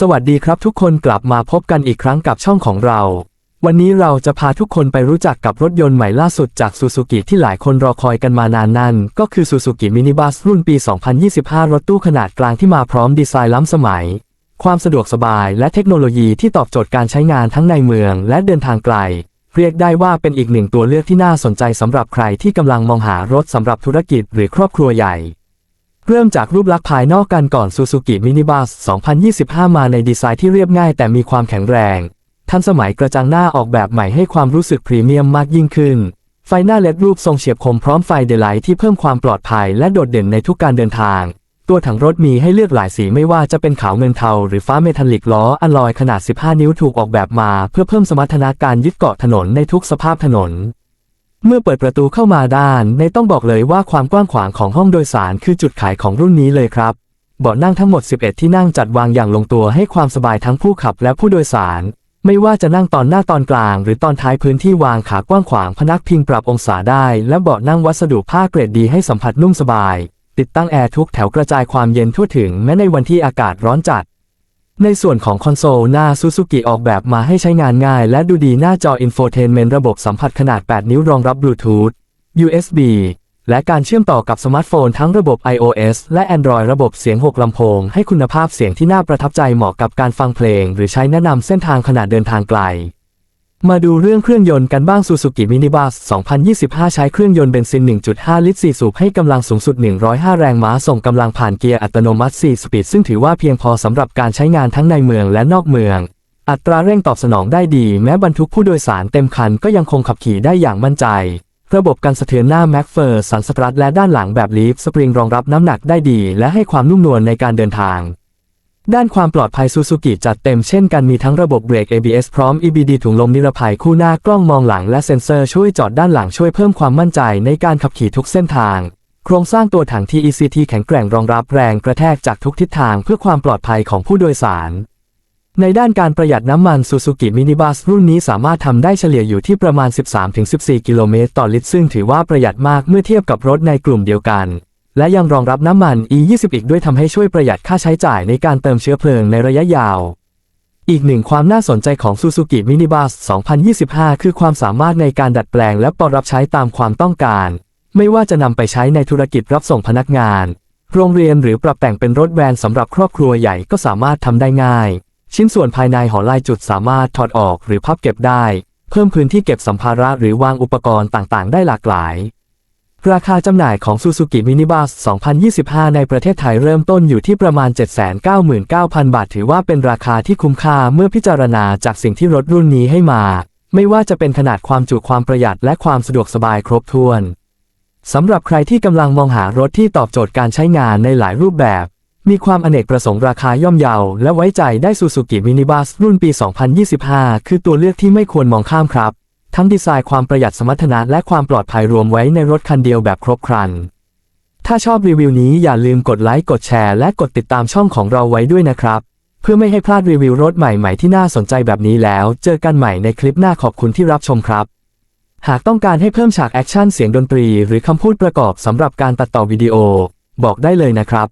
สวัสดีครับทุกคนกลับมาพบกันอีกครั้งกับช่องของเรา วันนี้เราจะพาทุกคนไปรู้จักกับรถยนต์ใหม่ล่าสุดจากซูซูกิที่หลายคนรอคอยกันมานานนั่น ก็คือซูซูกิมินิบัสรุ่นปี 2025 รถตู้ขนาดกลางที่มาพร้อมดีไซน์ล้ำสมัย ความสะดวกสบายและเทคโนโลยีที่ตอบโจทย์การใช้งานทั้งในเมืองและเดินทางไกล เรียกได้ว่าเป็นอีกหนึ่งตัวเลือกที่น่าสนใจสำหรับใครที่กำลังมองหารถสำหรับธุรกิจหรือครอบครัวใหญ่ เริ่มจากรูปลักษณ์ภายนอกกันก่อน Suzuki Minibus 2025 มาในดีไซน์ที่เรียบง่ายแต่มีความแข็งแรง ทันสมัยกระจังหน้าออกแบบใหม่ให้ความรู้สึกพรีเมียมมากยิ่งขึ้น ไฟหน้าเลดรูปทรงเฉียบคมพร้อมไฟเดลไลท์ที่เพิ่มความปลอดภัยและโดดเด่นในทุกการเดินทาง ตัวถังรถมีให้เลือกหลายสีไม่ว่าจะเป็นขาวเงินเทาหรือฟ้าเมทัลลิกล้ออัลลอยขนาด 15 นิ้วถูกออกแบบมา เพื่อเพิ่มสมรรถนะการยึดเกาะถนนในทุกสภาพถนน เมื่อเปิดประตูเข้ามาด้านในต้องบอกเลยว่าความกว้างขวางของห้องโดยสารคือจุดขายของรุ่นนี้เลยครับ เบาะนั่งทั้งหมด 11 ที่นั่งจัดวางอย่างลงตัวให้ความสบายทั้งผู้ขับและผู้โดยสาร ไม่ว่าจะนั่งตอนหน้าตอนกลาง หรือตอนท้ายพื้นที่วางขากว้างขวางพนักพิงปรับองศาได้ และเบาะนั่งวัสดุผ้าเกรดดีให้สัมผัสนุ่มสบาย ติดตั้งแอร์ทุกแถวกระจายความเย็นทั่วถึงแม้ในวันที่อากาศร้อนจัด ในส่วนของคอนโซลหน้าซูซูกิออกแบบมาให้ใช้งานง่าย และดูดีหน้าจออินโฟเทนเมนต์ระบบสัมผัสขนาด 8 นิ้วรองรับบลูทูธ USB และการเชื่อมต่อกับสมาร์ทโฟนทั้งระบบ iOS และ Android ระบบเสียง 6 ลำโพง ให้คุณภาพเสียงที่น่าประทับใจเหมาะกับการฟังเพลง หรือใช้แนะนำเส้นทางขณะเดินทางไกล มาดูเรื่องเครื่องยนต์กันบ้าง Suzuki Minibus 2025 ใช้เครื่องยนต์เบนซิน 1.5 ลิตร 4 สูบให้กำลังสูงสุด 105 แรงม้า ส่งกำลังผ่านเกียร์อัตโนมัติ 4 สปีด ซึ่งถือว่าเพียงพอสำหรับการใช้งานทั้งในเมืองและนอกเมือง อัตราเร่งตอบสนองได้ดี แม้บรรทุกผู้โดยสารเต็มคันก็ยังคงขับขี่ได้อย่างมั่นใจ ระบบการสะเทือนหน้าแม็กเฟอร์สันสตรัทและด้านหลังแบบลีฟสปริงรองรับน้ำหนักได้ดี และให้ความนุ่มนวลในการเดินทาง ด้านความปลอดภัยซูซูกิจัดเต็มเช่นกันมีทั้งระบบเบรก ABS พร้อม EBD ถุงลมนิรภัยคู่หน้ากล้องมองหลังและเซ็นเซอร์ช่วยจอดด้านหลังช่วยเพิ่มความมั่นใจในการขับขี่ทุกเส้นทาง โครงสร้างตัวถัง TECT แข็งแกร่งรองรับแรงกระแทกจากทุกทิศทางเพื่อความปลอดภัยของผู้โดยสาร ในด้านการประหยัดน้ำมัน Suzuki Minibus รุ่นนี้สามารถทำได้เฉลี่ยอยู่ที่ประมาณ 13-14 กิโลเมตรต่อลิตรซึ่งถือว่าประหยัดมากเมื่อเทียบกับรถในกลุ่มเดียวกัน และยังรองรับน้ำมัน E20 อีกด้วยทำให้ช่วยประหยัดค่าใช้จ่ายในการเติมเชื้อเพลิงในระยะยาว อีกหนึ่งความน่าสนใจของ Suzuki Minibus 2025 คือความสามารถในการดัดแปลงและปรับใช้ตามความต้องการ ไม่ว่าจะนำไปใช้ในธุรกิจรับส่งพนักงาน โรงเรียนหรือปรับแต่งเป็นรถแวนสำหรับครอบครัวใหญ่ก็สามารถทำได้ง่าย ชิ้นส่วนภายในหอลายจุดสามารถถอดออกหรือพับเก็บได้ เพิ่มพื้นที่เก็บสัมภาระหรือวางอุปกรณ์ต่างๆ ได้หลากหลาย ราคาจำหน่ายของ Suzuki Minibus 2025 ในประเทศไทยเริ่มต้นอยู่ที่ประมาณ 799,000 บาท ถือว่าเป็นราคาที่คุ้มค่าเมื่อพิจารณาจากสิ่งที่รถรุ่นนี้ให้มา ไม่ว่าจะเป็นขนาดความจุความประหยัดและความสะดวกสบายครบถ้วน สำหรับใครที่กำลังมองหารถที่ตอบโจทย์การใช้งานในหลายรูปแบบ มีความอเนกประสงค์ราคาย่อมเยาและไว้ใจได้ Suzuki Minibus รุ่นปี 2025 คือตัวเลือกที่ไม่ควรมองข้ามครับ ทั้งดีไซน์ความประหยัดสมรรถนะและความปลอดภัยรวมไว้ในรถคันเดียวแบบครบครัน ถ้าชอบรีวิวนี้อย่าลืมกดไลค์กดแชร์และกดติดตามช่องของเราไว้ด้วยนะครับ เพื่อไม่ให้พลาดรีวิวรถใหม่ๆที่น่าสนใจแบบนี้แล้ว เจอกันใหม่ในคลิปหน้าขอบคุณที่รับชมครับ หากต้องการให้เพิ่มฉากแอคชั่นเสียงดนตรี หรือคำพูดประกอบสำหรับการตัดต่อวิดีโอ บอกได้เลยนะครับ